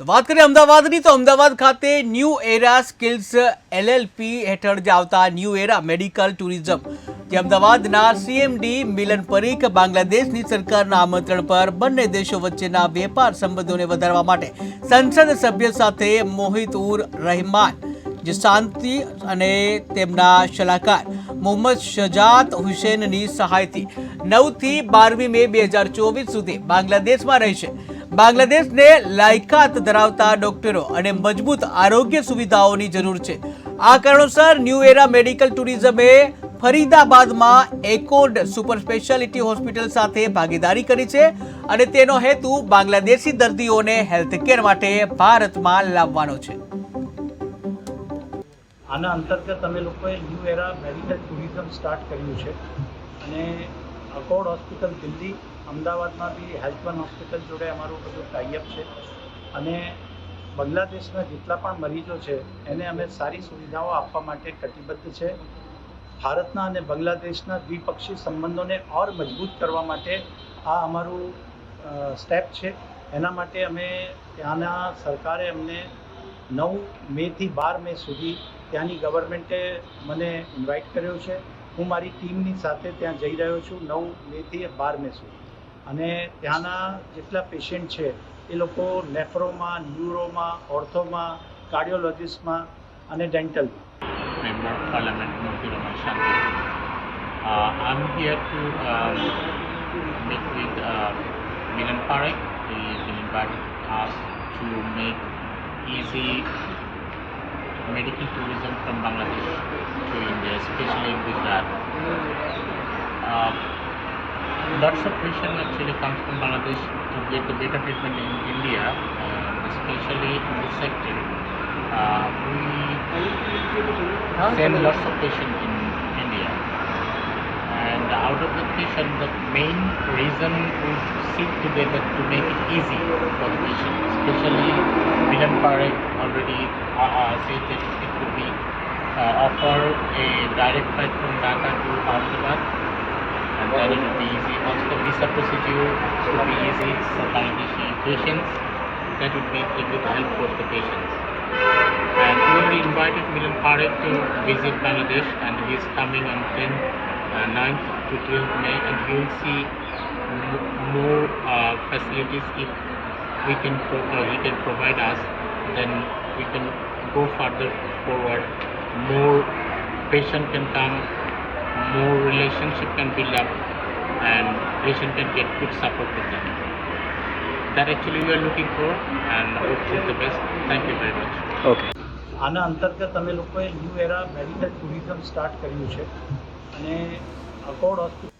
તો વાત કરીએ અમદાવાદની, તો અમદાવાદ ખાતે ન્યૂ એરા સ્કિલ્સ એલએલપી હેઠળ જે આવતા ન્યૂ એરા મેડિકલ ટુરિઝમ જે અમદાવાદના સીએમડી મિલન પરીખ બાંગ્લાદેશની સરકારના આમંત્રણ પર બંને દેશો વચ્ચેના વેપાર સંબંધોને વધારવા માટે સંસદ સભ્ય સાથે મોહિત ઉર રહેમાન, જે શાંતિ અને તેમના સલાહકાર મોહમ્મદ શજાત હુસેનની સહાયથી નવથી બારમી મે બે હજાર ચોવીસ સુધી બાંગ્લાદેશમાં રહેશે. બાંગ્લાદેશને લાયકાત ધરાવતા ડોક્ટરો અને મજબૂત આરોગ્ય સુવિધાઓની જરૂર છે. આ કારણોસર ન્યૂ એરા મેડિકલ ટુરિઝમે ફરીદાબાદમાં એકોડ સુપર સ્પેશિયાલિટી હોસ્પિટલ સાથે ભાગીદારી કરી છે અને તેનો હેતુ બાંગ્લાદેશી દર્દીઓને હેલ્થકેર માટે ભારતમાં લાવવાનો છે. આના અંતર્ગત અમે લોકોએ new era medical tourism start કર્યું છે અને અકોર્ડ હોસ્પિટલ દિલ્હી, અમદાવાદમાં બી હેલ્થવન હોસ્પિટલ જોડે અમારું બધું ટાઈઅપ છે. અને બાંગ્લાદેશના જેટલા પણ મરીજો છે, એને અમે સારી સુવિધાઓ આપવા માટે કટિબદ્ધ છે. ભારતના અને બાંગ્લાદેશના દ્વિપક્ષી સંબંધોને ઓર મજબૂત કરવા માટે આ અમારું સ્ટેપ છે. એના માટે અમે ત્યાંના સરકારે અમને નવ મેથી બાર મે સુધી ત્યાંની ગવર્મેન્ટે મને ઇન્વાઇટ કર્યો છે. હું મારી ટીમની સાથે ત્યાં જઈ રહ્યો છું નવ મેથી બાર મે સુધી અને ત્યાંના જેટલા પેશન્ટ છે એ લોકો નેફ્રોમાં ન્યુરોમાં ઓર્થોમાં કાર્ડિયોલોજિસ્ટમાં અને. Uh, um, uh, make easy medical tourism from Bangladesh to India, especially in Gujarat. Uh, lots of patients actually comes from Bangladesh to get the better treatment in India, uh, especially in this sector. Uh, we send lots of patients in India. And out of the patient, the main reason we sit together to make it easy for the patient, especially Milan Parekh already uh, said that it could be uh, offer a direct flight from Dhaka to Ahmedabad and then it will be easy. Also the visa procedure should be easy for Bangladeshi patients. That would be a good help for the patients. And we already invited Milan Parekh to visit Bangladesh and he is coming on 10th, uh, 9th to 12th May and he will see more uh, facilities if we can pro- uh, he can provide us then we can go further forward more patient can come more relationship can build up and patient can get good support with them that actually we are looking for and hope for the best thank you very much okay આના અંતર્ગત અમે લોકોએ new era medical tourism start કર્યું છે અને અકોર્ડ hospital